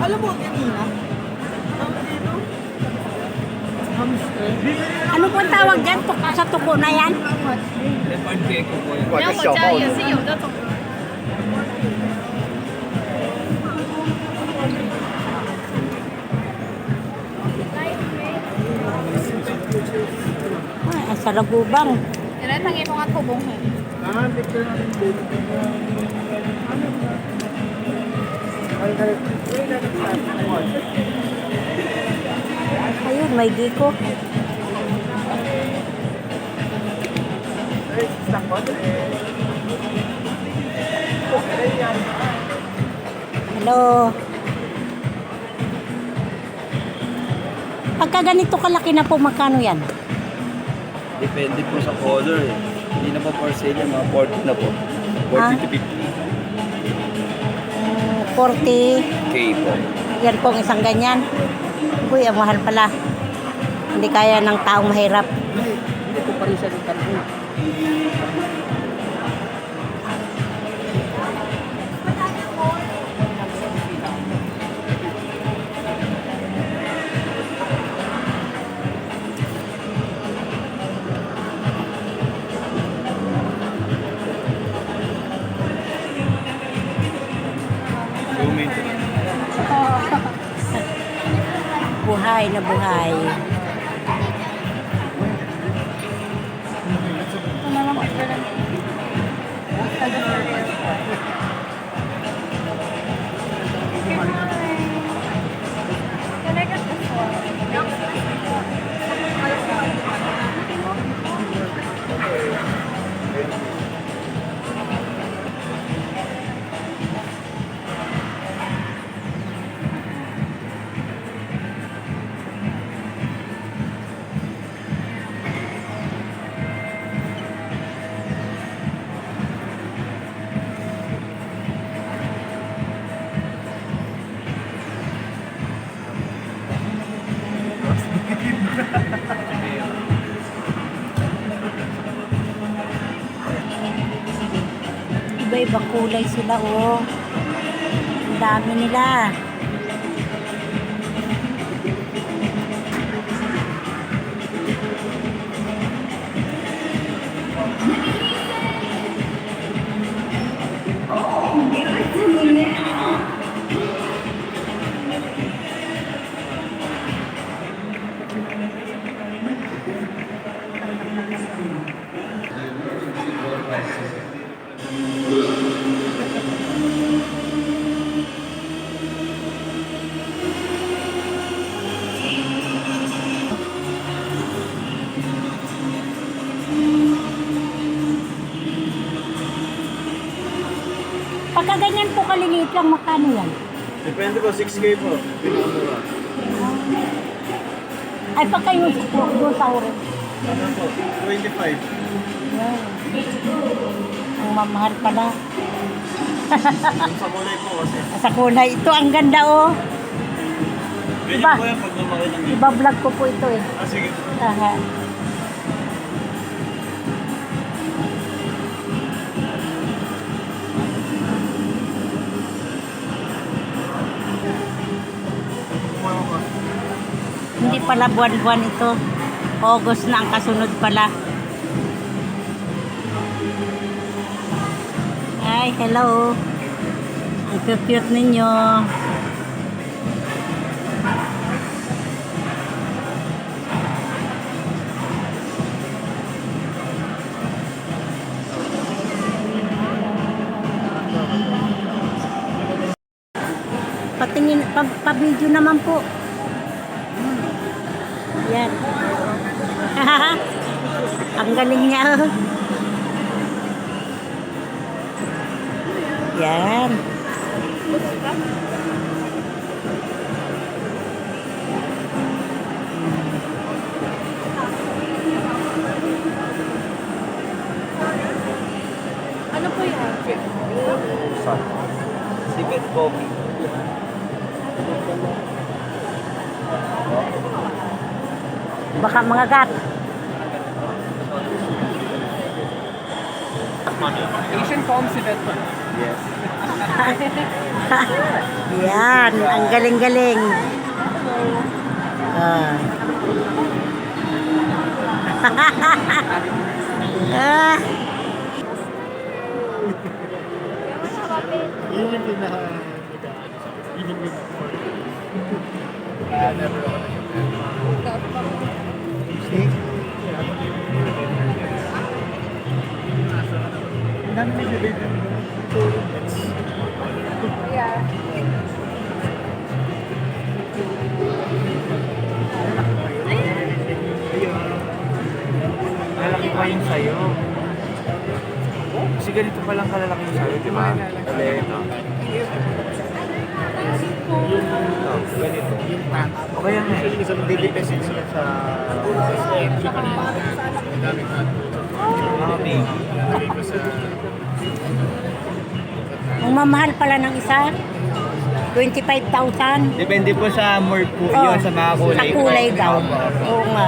Alam mo, kanina? Ano po tawag dyan? Tuka sa tuko na yan? Leopard gecko po yun. 然后我家也是有这种。 Ay, sa lagubang. 原来睇见我套bomb系。 Ayun, may giko. Hello. Pagka ganito kalaki na po, magkano yan? Depende po sa color eh. Hindi na po for sale yan, mga 40 na po. 40 to 50 Mm, 40. K po. Yan po ang isang ganyan. Uy, ang mahal pala. Hindi kaya ng taong mahirap. Hindi ko pa rin siya Buhay na buhay. Can Iba-ibang kulay sila, oh. Ang dami nila. Pagka ganyan po kaliliit lang, magkano yan? Depende po, 6K po. Pinamura. Ay, pagka yung doon sa oras. Ano po? 25. Ang mamahal pala. Yung sa kulay po kasi. Sa kulay. Ito, ang ganda, oh. Ganyan Iba. po yan pag lumaki ng gito. Iba-vlog ko po ito, eh. Ah, sige. Aha. Hindi pala buwan-buwan ito. August na ang kasunod pala. Hi, hello. Ang cute ninyo. Patingin, pa, pa-video naman po. Yan. Ang galing niya. Yan. Ano po yan? Sa. Secret Baka mga gat. Asian continent. Yes. Yan, ang galing-galing. Ah. ah. Kasi ganito pa lang kalalaki yung sayo, di ba? Kali ito. Ito, ganito. O kaya nga eh. Kasi magdidepend sila sa Mga big. ko sa... Ang mamahal pala ng isa, 25,000. Depende po sa more po Oh, yun, sa mga kulay. Sa kulay daw. Oo nga.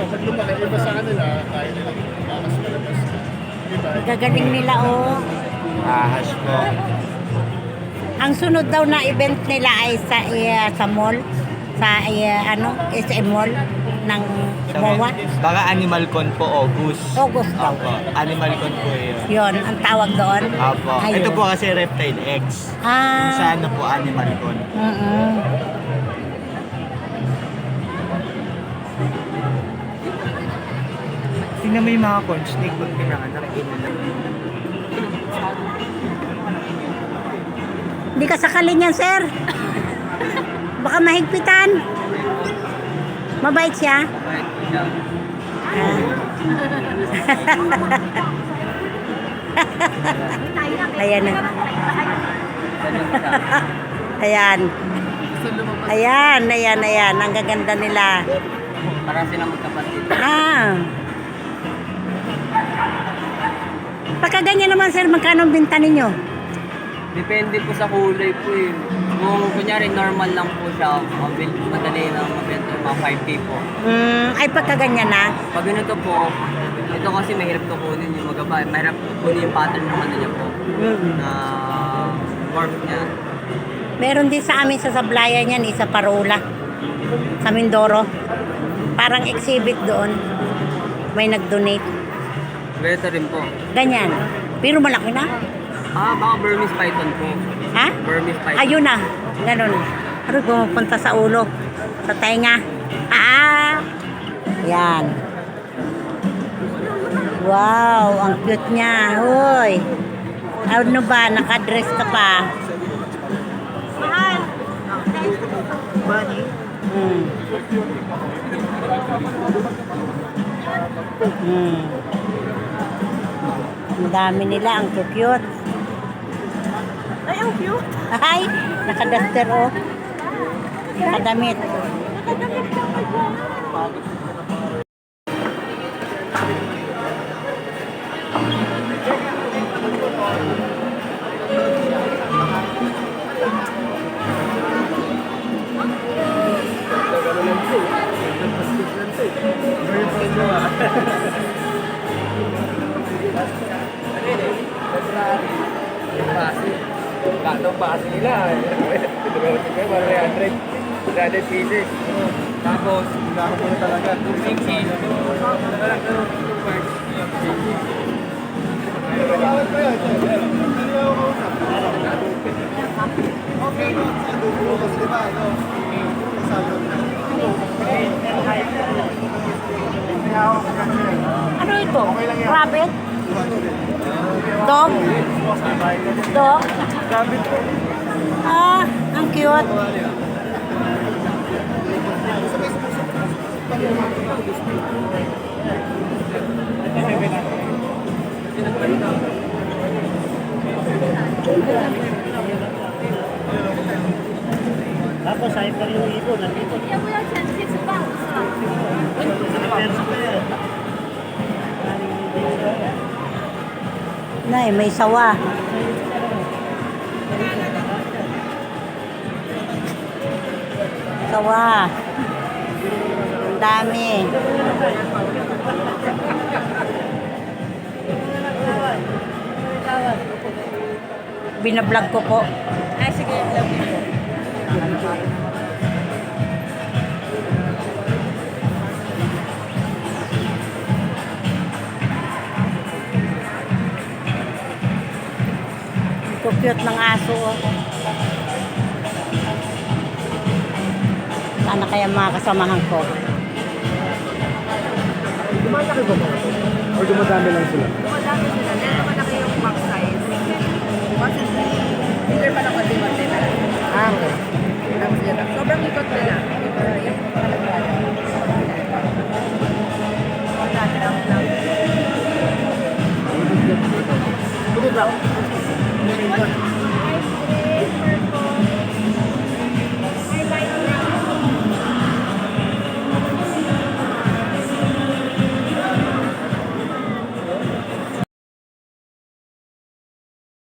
Pag lumaki, iba sa kanila, kaya nila? Gagaling nila oh. Ahas po. Ang sunod daw na event nila ay sa eh, sa mall, sa eh, ano, SM Mall ng MOA. Baka Animal Con po, August. August daw. Opo, Animal Con po yun. Yon, ang tawag doon. Opo. Ayun. Ito po kasi Reptile X. Ah. Sa ano po, Animal Con. Mm-mm. Tingnan mo yung mga corn snake pag pinanganak. Hindi ka sakali niyan, sir. Baka mahigpitan. Mabait siya. Ayan na. Ayan. Ayan, ayan, ayan. Ang gaganda nila. Para sila magkapatid. Ah. Pagka ganyan naman, sir, magkano ang binta ninyo? Depende po sa kulay po eh. Kung kunyari normal lang po siya, mabil, madali lang mabenta mga 5K po. Mm, ay, pagka ganyan na. Pag ganito po, ito kasi mahirap to kunin yung magaba. Mahirap kunin yung pattern ng ano niya po. Mm. Na morph niya. Meron din sa amin sa sablayan yan, isa parola. Sa Mindoro. Parang exhibit doon. May nag-donate. Ganito rin po. Ganyan. Pero malaki na. Ah, baka Burmese Python po. Ha? Burmese Python. Ayun na. Ganon. Ano pumupunta sa ulo? Sa tenga. Ah! Yan. Wow, ang cute niya. Hoy. Ano ba? Nakadress ka pa. Hmm. Hmm. Ang dami nila, ang cute. Ay, ang cute. Ay, nakaduster oh. Nakadamit. Gatong base nila. Ko yung 300. 300 pieces. Tapos, hinahan mo na talaga. 260. Ano ito? Rabbit? Dog? Dog? Ah, ang cute. Tapos, ay pa yung ibon. Nandito. Nakaperso Nay, may sawa. Sawa. Ang dami. binablog ko po. Ah, sige, love you. Cute ng aso. Oh. Sana kaya mga kasamahan ko. Dumalaki ba to? Or dumadami lang sila? Dumadami sila. Meron pa na kayong box size. Kasi bigger pa ng konti-konti na lang. Ah, okay. Sobrang ikot nila. Yung kalagwanan.